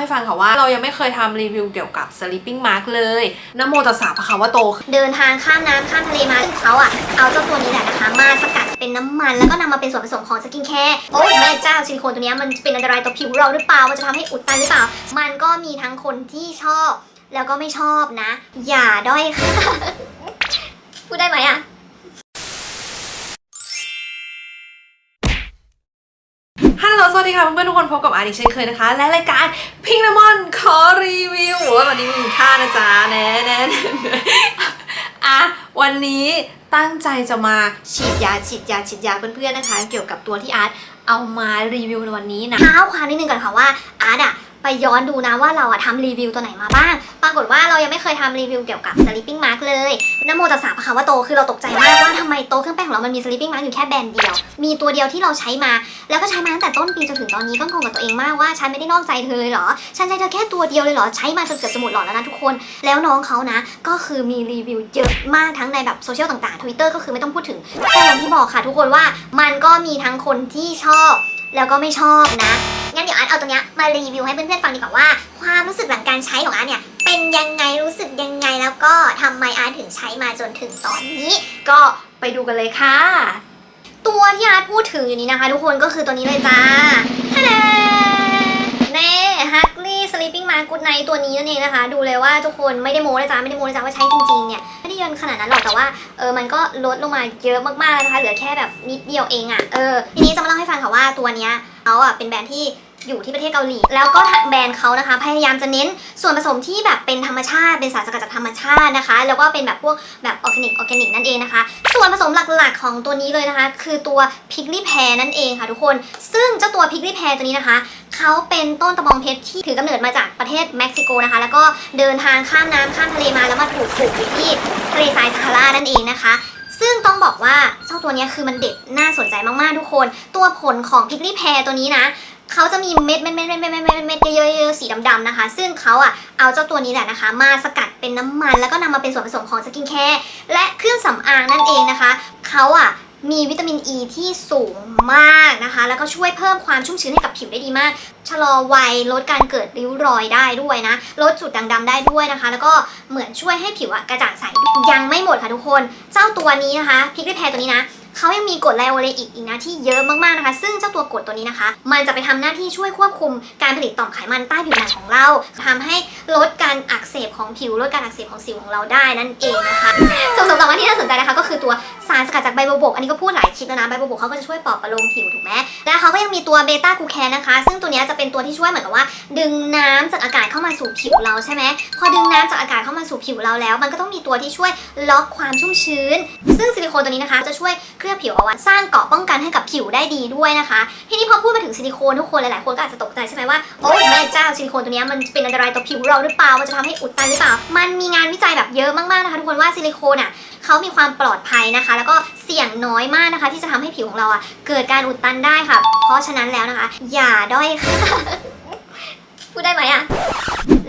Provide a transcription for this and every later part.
ให้ฟังค่ะว่า เรายังไม่เคยทำรีวิวเกี่ยวกับ sleeping mask เลยนะโมตัสสะพะคะวะโต เดินทางข้ามน้ำข้ามทะเลมาซึ่งเขาอะเอาเจ้าตัวนี้แหละนะคะ มาสกัดเป็นน้ำมันแล้วก็นำมาเป็นส่วนผสมของสกินแคร์โอ้แม่เจ้าซิลิโคนตัวเนี้ยมันเป็นอันตรายต่อผิวเราหรือเปล่ามันจะทำให้อุดตันหรือเปล่า มันก็มีทั้งคนที่ชอบ แล้วก็ไม่ชอบนะ อย่าด้อยค่ะ พูดได้ไหมอะ สวัสดีค่ะเพื่อนๆทุกคนพบกับอาร์ดิเช่นเคยนะคะ และรายการพิงนมอนขอรีวิววันนี้มีท่านะจ๊ะแน่แน่แน่แน่อะวันนี้ตั้งใจจะมาฉีดยาฉีดยาฉีดยาเพื่อนๆนะคะ เกี่ยวกับตัวที่อาร์ตเอามารีวิวในวันนี้นะเท้าความนิดนึงก่อนค่ะว่าอาร์ตอะ ไปย้อนดูนะว่าเราอะทำรีวิวตัวไหนมาบ้าง ปรากฏว่าเรายังไม่เคยทำรีวิวเกี่ยวกับ sleeping mask เลยนโมตัสสะพะคะวะโตคือเราตกใจมากว่าทำไมโตเครื่องแป้งของเรามันมี sleeping mask อยู่แค่แบรนด์เดียว มีตัวเดียวที่เราใช้มา แล้วก็ใช้มาตั้งแต่ต้นปีจนถึงตอนนี้ก็งงกับตัวเองมากว่าฉันไม่ได้นอกใจเธอเลยเหรอ ฉันใช้เธอแค่ตัวเดียวเลยเหรอ ใช้มาจนเกือบจะหมดหลอดแล้วนะทุกคน แล้วน้องเขานะ ก็คือมีรีวิวเยอะมากทั้งในแบบโซเชียลต่างๆ Twitter ก็คือไม่ต้องพูดถึงแต่อย่างที่บอกค่ะ ทุกคนว่ามันก็มีทั้งคนที่ชอบ แล้วก็ไม่ชอบนะ งั้นเดี๋ยวอาร์ตเอาตรงเนี้ยมารีวิวให้เพื่อนๆฟังดีกว่าว่า ความรู้สึกหลังการใช้ของอาร์ตเนี่ยเป็นยังไงรู้สึกยังไงแล้วก็ทำไมอาร์ตถึงใช้มาจนถึงตอนนี้ ก็ไปดูกันเลยค่ะ ตัวที่อาร์ตพูดถึงอยู่นี้นะคะ ทุกคนก็คือตัวนี้เลยจ้าฮะเน่ฮักลี่สลิปปิ้งมาร์กูดไนตัวนี้นั่นเองนะคะ ดูเลยว่าทุกคนไม่ได้โม้เลยจ้าไม่ได้โม้เลยจ้าว่าใช้จริงๆเนี่ยไม่ได้เยินขนาดนั้นหรอกแต่ว่าเออมันก็ลดลงมาเยอะมากๆแล้วนะคะเหลือแค่แบบนิดเดียวเองอะ่ะเออทีนี้จะมาเล่าให้ฟังค่ะว่าตัวเนี้ยเขาอะเป็นแบรนด์ที่ อยู่ที่ประเทศเกาหลี แล้วก็ทางแบรนด์เขานะคะ พยายามจะเน้นส่วนผสมที่แบบเป็นธรรมชาติ เป็นสารสกัดจากธรรมชาตินะคะ แล้วก็เป็นแบบพวกแบบออร์แกนิกออร์แกนิกนั่นเองนะคะ ส่วนผสมหลักๆของตัวนี้เลยนะคะ คือตัวพิกลี่แพรนั่นเองค่ะทุกคน ซึ่งเจ้าตัวพิกลี่แพรตัวนี้นะคะเขาเป็นต้นตะบองเพชรที่ถือกำเนิดมาจากประเทศเม็กซิโกนะคะ แล้วก็เดินทางข้ามน้ำข้ามทะเลมาแล้วมาถูกปลูกอยู่ที่ทะเลทรายซาฮารานั่นเองนะคะซึ่งต้องบอกว่าเจ้าตัวเนี้ยคือมันเด็ดน่าสนใจมากๆทุกคน ตัวผลของพิกลี่แพรตัวนี้นะ เขาจะมีเม็ดเม็ดเม็ดเม็ดเม็ดเม็ดเม็ดเยอะๆสีดำๆนะคะ ซึ่งเขาอะเอาเจ้าตัวนี้แหละนะคะ มาสกัดเป็นน้ำมัน แล้วก็นำมาเป็นส่วนผสมของสกินแคร์และเครื่องสำอางนั่นเองนะคะเขาอะมีวิตามินอ e ีที่สูงมากนะคะ แล้วก็ช่วยเพิ่มความชุ่มชื้นให้กับผิวได้ดีมาก ชะลอวัยลดการเกิดริ้วรอยได้ด้วยนะ ลดจุดด่างดำได้ด้วยนะคะ แล้วก็เหมือนช่วยให้ผิวกระจ่างใส ยังไม่หมดค่ะทุกคน เจ้าตัวนี้นะคะพิกริแพรตัวนี้นะ เขายังมีกรดไลโอเลอิกอีกนะที่เยอะมากๆนะคะ ซึ่งเจ้าตัวกรดตัวนี้นะคะ มันจะไปทำหน้าที่ช่วยควบคุมการผลิตต่อมไขมันใต้ผิวหนังของเราทำให้ลดการอักเสบของผิวลดการอักเสบของสิวของเราได้นั่นเองนะคะส่วนผสมต่อมาที่น่าสนใจนะคะก็คือตัวสารสกัดจากใบบัวบกอันนี้ก็พูดหลายคลิปแล้วนะใบบัวบกเขาก็จะช่วยปลอบประโลมผิวถูกไหมและเขาก็ยังมีตัวเบต้ากูแคนนะคะ ซึ่งตัวนี้จะเป็นตัวที่ช่วยเหมือนกับว่า ดึงน้ำจากอากาศเข้ามาสู่ผิวเราใช่ไหมพอดึงน้ำจากอากาศเข้ามาสู่ผิวเราแล้ว มันก็ต้องมีตัวที่ช่วยล็อกความชุ่มชื้น ซึ่งซิลิโคนตัวนี้นะคะจะช่วยเคลือบผิวเอาไว้สร้างเกาะป้องกันให้กับผิวได้ดีด้วยนะคะ ทีนี้พอพูดมาถึงซิลิโคนทุกคนหลายๆคนก็อาจจะตกใจใช่ไหมว่าโอ้แม่เจ้าซิลิโคนตัวนี้มันเป็นอันตรายต่อผิวเราหรือเปล่ามันจะทำให้อุดตันหรือเปล่า มันมีงานวิจัยแบบเยอะมากๆนะคะทุกคนว่าซิลิโคนอะเขามีความปลอดภัยนะคะ แล้วก็เสี่ยงน้อยมากนะคะ ที่จะทำให้ผิวของเราอะเกิดการอุดตันได้ค่ะ เพราะฉะนั้นแล้วนะคะ อย่าด้อยค่ะพูดได้ไหมอะ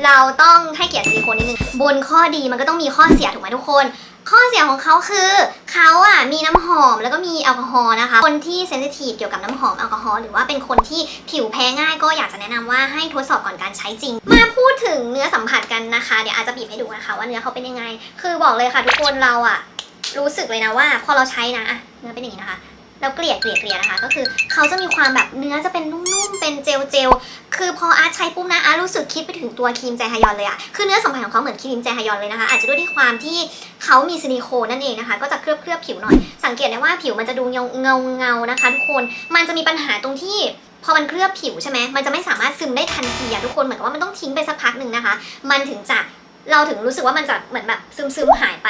เราต้องให้เกียรติซิลิโคนนิดนึงบนข้อดีมันก็ต้องมีข้อเสียถูกไหมทุกคน ข้อเสียของเขาคือเขาอะมีน้ำหอมแล้วก็มีแอลกอฮอล์นะคะ คนที่เซนซิทีฟเกี่ยวกับน้ำหอมแอลกอฮอล์หรือว่าเป็นคนที่ผิวแพ้ง่ายก็อยากจะแนะนำว่าให้ทดสอบก่อนการใช้จริง มาพูดถึงเนื้อสัมผัสกันนะคะ เดี๋ยวอาจจะบีบให้ดูนะคะว่าเนื้อเขาเป็นยังไง คือบอกเลยค่ะทุกคนเราอะรู้สึกเลยนะว่า พอเราใช้นะะเนื้อเป็นอย่างนี้นะคะ แล้วเกลี่ยเกลี่ยเกลี่ยนะคะ ก็คือเขาจะมีความแบบเนื้อจะเป็นนุ่มๆ เป็นเจลเจลคือพออาร์ตใช้ปุ๊บนะอาร์ตรู้สึกคิดไปถึงตัวครีมแจฮยอนเลยอะคือเนื้อสัมผัสของเขาเหมือนครีมแจฮยอนเลยนะคะ อาจจะด้วยที่ความที่เขามีซิลิโคนนั่นเองนะคะ ก็จะเคลือบเคลือบผิวหน่อย สังเกตได้ว่าผิวมันจะดูเงาเงาเงานะคะทุกคน มันจะมีปัญหาตรงที่พอมันเคลือบผิวใช่ไหมมันจะไม่สามารถซึมได้ทันทีอะทุกคน เหมือนกับว่ามันต้องทิ้งไปสักพักหนึ่งนะคะ มันถึงจะเราถึงรู้สึกว่ามันจะเหมือนแบบซึมซึมๆหายไป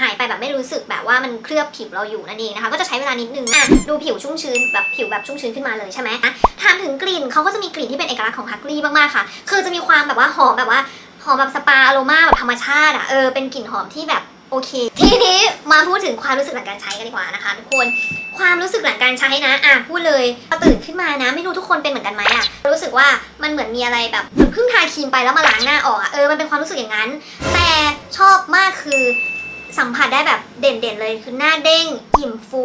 หายไปแบบไม่รู้สึกแบบว่ามันเคลือบผิวเราอยู่นั่นเองนะคะ ก็จะใช้เวลานิดนึงอะดูผิวชุ่มชื้นแบบผิวแบบชุ่มชื้นขึ้นมาเลยใช่ไหมอะถามถึงกลิ่นเขาก็จะมีกลิ่นที่เป็นเอกลักษณ์ของฮักลี่มากๆค่ะ คือจะมีความแบบว่าหอมแบบว่าหอมแบบสปาอโรมาแบบธรรมชาติอะเออเป็นกลิ่นหอมที่แบบโอเค ทีนี้มาพูดถึงความรู้สึกหลังการใช้กันดีกว่านะคะทุกคนความรู้สึกหลังการใช้นะ อะพูดเลยพอตื่นขึ้นมานะ ไม่รู้ทุกคนเป็นเหมือนกันไหมอะ รู้สึกว่ามันเหมือนมีอะไรแบบเพิ่งทาครีมไปแล้วมาล้างหน้าออกอะ เออ มันเป็นความรู้สึกอย่างนั้น แต่ชอบมากคือ สัมผัสได้แบบเด่นๆเลยคือหน้าเด้งอิ่มฟู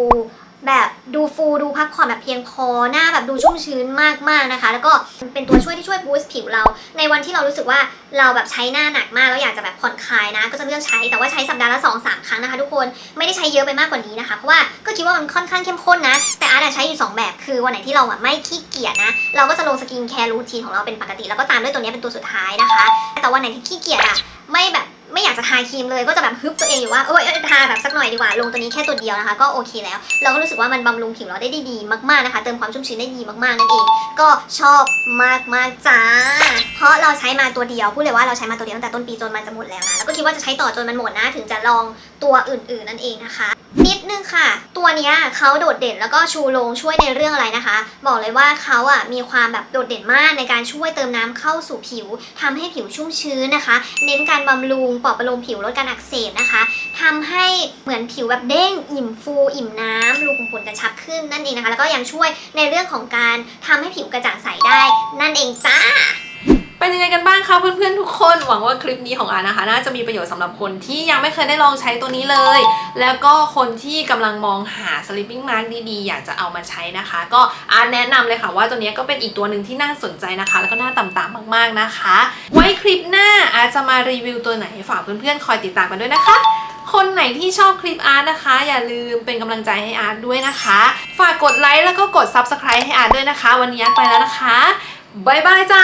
แบบดูฟูดูพักผ่อนแบบเพียงพอหน้าแบบดูชุ่มชื้นมากๆนะคะ แล้วก็เป็นตัวช่วยที่ช่วยบูสต์ผิวเรา ในวันที่เรารู้สึกว่าเราแบบใช้หน้าหนักมากแล้วอยากจะแบบผ่อนคลายนะ ก็จะเลือกใช้แต่ว่าใช้สัปดาห์ละ2อสาครั้งนะคะทุกคนไม่ได้ใช้เยอะไปมากกว่านี้นะคะเพราะว่าก็คิดว่ามันค่อนข้างเข้มข้นนะ แต่อาร์ตอะใช้อยู่สองแบบคือวันไหนที่เราอะไม่ขี้เกียจนะ เราก็จะลงสกินแคร์รูทีนของเราเป็นปกติ แล้วก็ตามด้วยตัวนี้เป็นตัวสุดท้ายนะคะ แต่วันไหนที่ขี้เกียจอะไม่แบบ ไม่อยากจะทาครีมเลยก็จะแบบฮึบตัวเองอยู่ว่าเอ้ยทาแบบสักหน่อยดีกว่าลงตัวนี้แค่ตัวเดียวนะคะ ก็โอเคแล้ว เราก็รู้สึกว่ามันบำรุงผิวเราได้ดีมากๆนะคะ เติมความชุ่มชื้นได้ดีมากๆนั่นเอง ก็ชอบมากๆจ้า เพราะเราใช้มาตัวเดียวพูดเลยว่าเราใช้มาตัวเดียวตั้งแต่ต้นปีจนมันจะหมดแล้วนะแล้วก็คิดว่าจะใช้ต่อจนมันหมดนะ ถึงจะลองตัวอื่น ๆนั่นเองนะคะนิดนึงค่ะ ตัวนี้เขาโดดเด่นแล้วก็ชูโรงช่วยในเรื่องอะไรนะคะ บอกเลยว่าเขาอะมีความแบบโดดเด่นมากในการช่วยเติมน้ำเข้าสู่ผิวทำให้ผิวชุ่มชื้นนะคะ เน้นการบำรุงปลอบประโลมผิวลดการอักเสบนะคะทำให้เหมือนผิวแบบเด้งอิ่มฟู อิ่มน้ำรูขุมขนกระชับขึ้นนั่นเองนะคะ แล้วก็ยังช่วยในเรื่องของการทำให้ผิวกระจ่างใสได้ นั่นเองจ้า งไงกันบ้างคะเพื่อนๆทุกคน หวังว่าคลิปนี้ของอานะคะน่าจะมีประโยชน์สำหรับคนที่ยังไม่เคยได้ลองใช้ตัวนี้เลย แล้วก็คนที่กำลังมองหา sleeping mask ดีๆ อยากจะเอามาใช้นะคะ ก็อาแนะนำเลยค่ะว่าตัวนี้ก็เป็นอีกตัวหนึ่งที่น่าสนใจนะคะ แล้วก็น่าต่ำๆมากๆนะคะ ไว้คลิปหน้าอาจะมารีวิวตัวไหนฝากเพื่อนๆคอยติดตามกันด้วยนะคะคนไหนที่ชอบคลิปอาร์ตนะคะ อย่าลืมเป็นกำลังใจให้อาร์ตด้วยนะคะ ฝากกดไลค์แล้วก็กด subscribe ให้อาร์ตด้วยนะคะ วันนี้อาร์ตไปแล้วนะคะบายบายจ้า